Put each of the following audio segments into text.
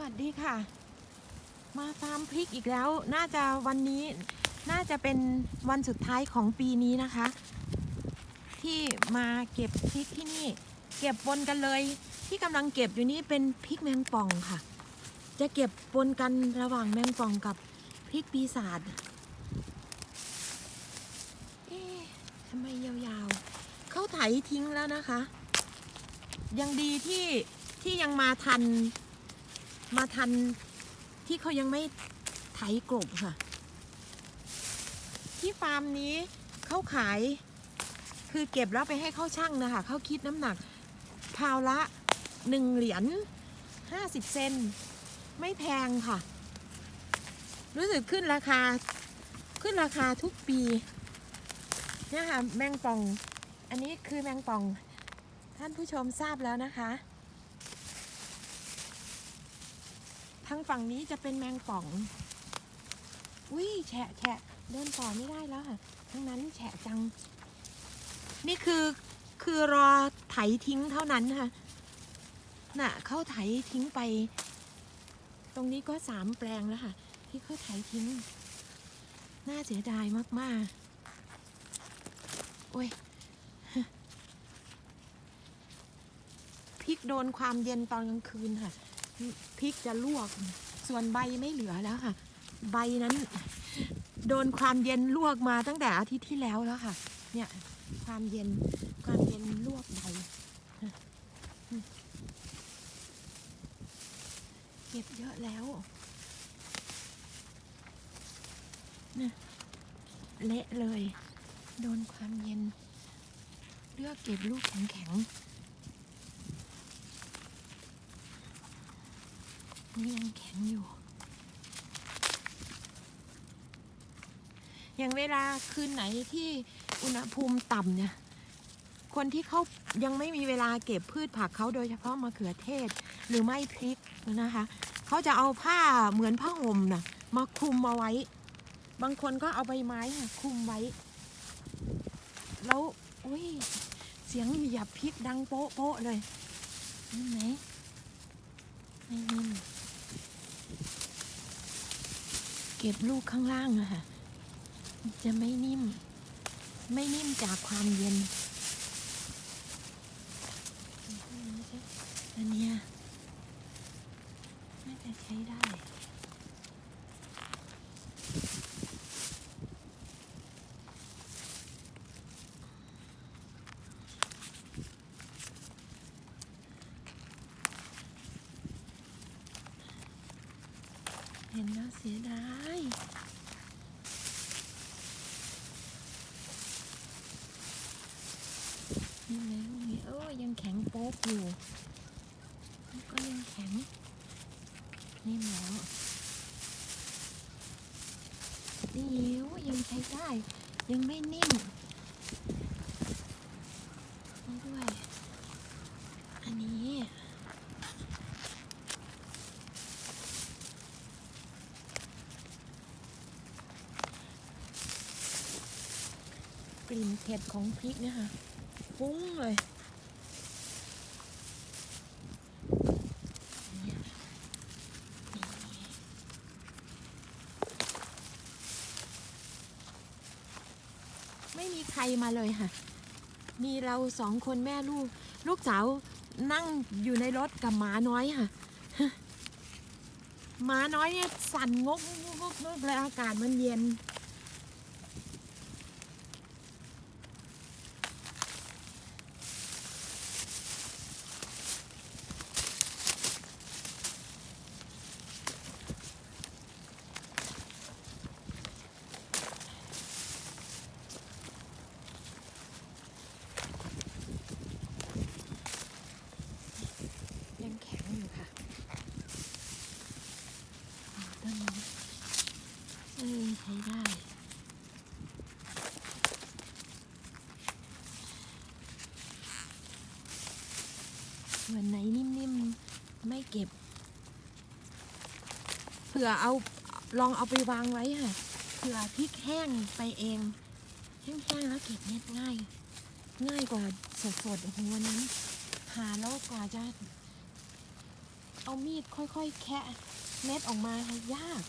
วัสดีค่ะ มาฟาร์มพริกอีกแล้ว น่าจะวันนี้น่าจะเป็นวันสุดท้ายของปีนี้นะคะ ที่มาเก็บพริกที่นี่ เก็บปนกันเลย ที่กำลังเก็บอยู่นี่เป็นพริกแมงป่องค่ะ จะเก็บปนกันระหว่างแมงป่องกับพริกปีศาจเอ๊ะทำไมยาวๆเขาไถทิ้งแล้วนะคะ ยังดีที่ที่ยังมาทัน มาทันที่เขายังไม่ไถกลบค่ะ ที่ฟาร์มนี้เขาขาย คือเก็บแล้วไปให้เขาช่างนะคะเขาคิดน้ำหนักพาวละหนึ่งเหรียญห้าสิบเซนไม่แพงค่ะ รู้สึกขึ้นราคาขึ้นราคาทุกปีเนี่ยค่ะแมงป่อง อันนี้คือแมงป่อง ท่านผู้ชมทราบแล้วนะคะ ทางฝั่งนี้จะเป็นแมงป่อง อุ้ยแฉะแฉะเดินต่อไม่ได้แล้วค่ะทั้งนั้นแฉะจัง นี่คือคือรอไถทิ้งเท่านั้นค่ะน่ะเขาไถทิ้งไป ตรงนี้ก็สามแปลงแล้วค่ะ ที่เขาไถทิ้ง น่าเสียดายมากๆโอ้ยพริกโดนความเย็นตอนกลางคืนค่ะ พริกจะลวก ส่วนใบไม่เหลือแล้วค่ะ ใบนั้น โดนความเย็นลวกมาตั้งแต่อาทิตย์ที่แล้วแล้วค่ะ เนี่ยความเย็นความเย็นลวกใบเก็บเยอะแล้วนะเละเลย โดนความเย็น เลือกเก็บลูกแข็งๆ นี่ยังแข็งอยู่ อย่างเวลาคืนไหนที่อุณหภูมิต่ำเนี่ย คนที่เขายังไม่มีเวลาเก็บพืชผักเขาโดยเฉพาะมะเขือเทศ หรือไม่พริกนะคะ เขาจะเอาผ้าเหมือนผ้าห่มนะมาคลุมเอาไว้ บางคนก็เอาใบไม้คลุมไว้ แล้วอุ้ยเสียงหยียบพริกดังโป๊ะโป๊ะเลยนี่ไหมไม่นิ่มเก็บลูกข้างล่างอะค่ะ จะไม่นิ่ม ไม่นิ่มจากความเย็นอันนี้ยน่าจะใช้ได้ เห็นแล้วเสียดายนี่ไงลูกนี้เออยังแข็งโป๊กอยู่ก็ยังแข็งนี่หมอนี่วยังใช้ได้ ยังไม่นิ่มนี่ด้วย อันนี้ กลิ่นเผ็ดของพริกเนี่ยค่ะฟุ้งเลยไม่มีใครมาเลยค่ะ มีเราสองคนแม่ลูก ลูกสาวนั่งอยู่ในรถกับหมาน้อยค่ะหมาน้อยเนี่ยสั่นงกงกงกงกเลยอากาศมันเย็น ยังแข็งอยู่ค่ะอ๋อ ต้นนี้เออใช้ได้ส่วนไหนนิ่มๆ ไม่เก็บ เผื่อเอาลองเอาไปวางไว้ค่ะ เผื่อพริกแห้งไปเอง แห้งๆแล้วเก็บเน็ดง่าย ง่ายกว่าสดๆโอ้โหวันนั้นหาแล้วกว่าจะ เอามีดค่อยๆ แคะ เม็ดออกมาค่ะยาก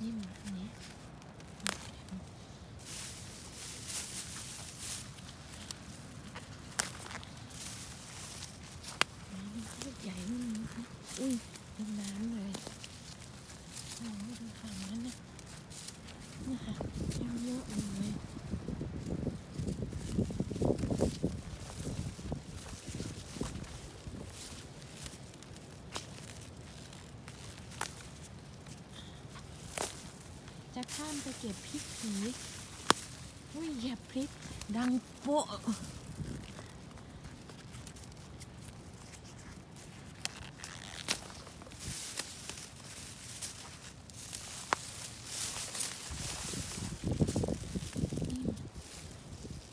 นิ่มอันนี้น้ำมันโคตรใหญ่นู่นนะคะอุ้ยลงน้ำเลยโอ้โหดูฝั่งนั้นนะเนี่ยค่ะเยอะเยอะๆเลยจะข้าม ไปเก็บพริกผีอุ้ยเหยียบพริก ดังโปะ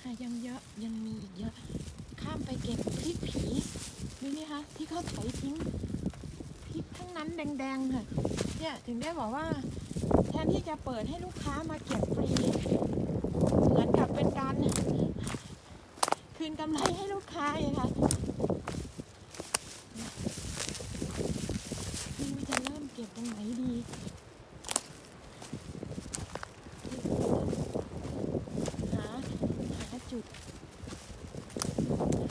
ค่ะยังเยอะยังมีอีกเยอะ ข้ามไปเก็บพริกผีดูนี่คะที่เขาไถทิ้งพริกทั้งนั้นแดงๆค่ะเนี่ยถึงได้บอกว่า ทนที่จะเปิดให้ลูกค้ามาเก็บฟรีเหมือนกับเป็นการคืนกำไรให้ลูกค้าเลยค่ะไม่รู้จะเริ่มเก็บตรงไหนดี หาหาจุด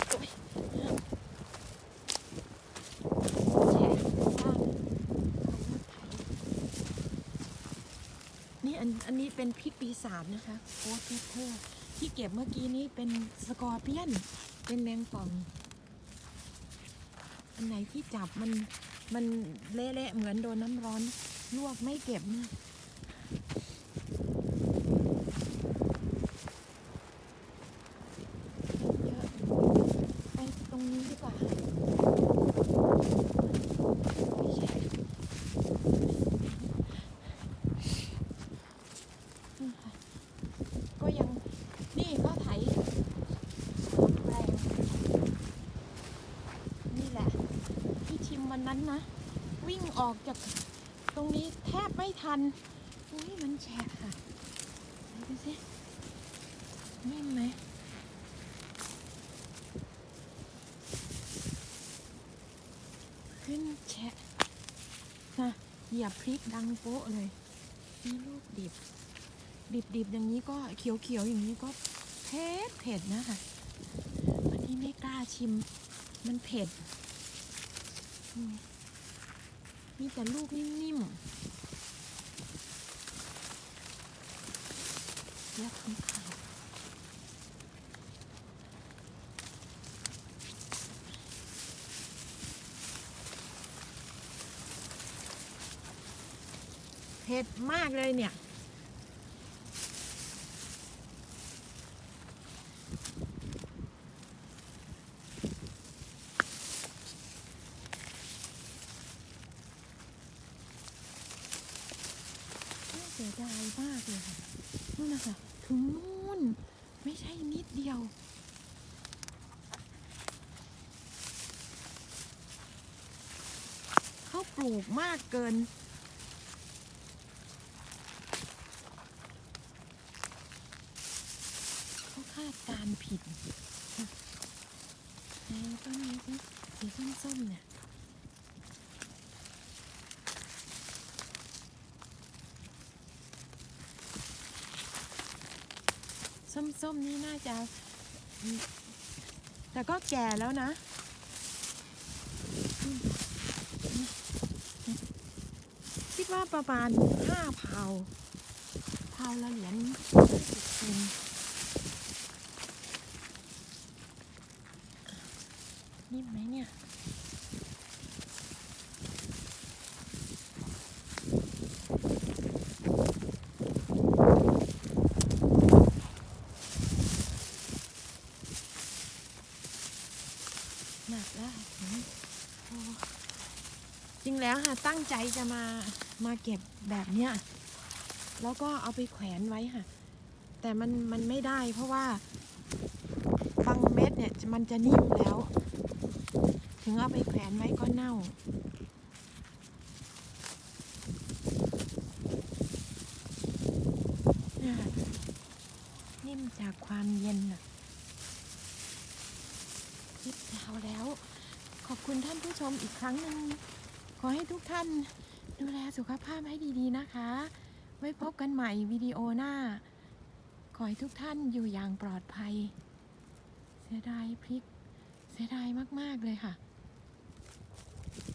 โอ๊ยแฉะว่างนี่อันอันนี้ เป็นพิษปีศาจนะคะโอ๊ตเพเทอร์ที่เก็บเมื่อกี้นี้เป็นสกอร์เปียน เป็นแมงป่อง อันไหนที่จับมันมันเละๆเหมือนโดนน้ำร้อนลวกไม่เก็บนะเยอะไปตรงนี้ดีกว่าไม่ใช่นี่ค่ะก็ยังนี่ก็ไถแรงนี่แหละ ที่ชิมวันนั้นนะ วิ่ง ออกจากตรงนี้แทบไม่ทัน อุ้ยมันแฉะค่ะไหนดูสินิ่มไหมขึ้นแฉะนะเหยียบพริกดังโป๊ะเลยนี่ลูกดิบ ดิบดิบอย่างนี้ก็เขียวเขียวอย่างนี้ก็เผ็ดเผ็ดนะคะอันนี้ไม่กล้าชิมมันเผ็ดอื มีแต่ลูกนิ่มๆยักษ์ของขาเผ็ดมากเลยเนี่ย เสียดายมากเลยค่ะนู่นนะคะถึงนู่นไม่ใช่นิดเดียวเขาปลูกมากเกินเขาคาดการผิดไหนต้นนี้สีส้มๆเนี่ย ส้มๆนี่น่าจะ แต่ก็แก่แล้วนะ คิดว่าประมาณห้าเผาเผาละเหรียญสิบเซนนิ่มไหมเนี่ย หนักแล้วค่ะถึงโอ้จริง แล้วค่ะตั้งใจจะมามาเก็บแบบเนี้ยแล้วก็เอาไปแขวนไว้ค่ะ แต่มันมันไม่ได้เพราะว่าบางเม็ดเนี่ยมันจะนิ่มแล้ว ถึงเอาไปแขวนไว้ก็เน่านี่ยค่ะจากความเย็นน่ะคิดยาวแล้ว ขอบคุณท่านผู้ชมอีกครั้งหนึ่ง ขอให้ทุกท่านดูแลสุขภาพให้ดีๆนะคะ ไว้พบกันใหม่วิดีโอหน้า ขอให้ทุกท่านอยู่อย่างปลอดภัย เสียดายพริก เสียดายมากๆเลยค่ะ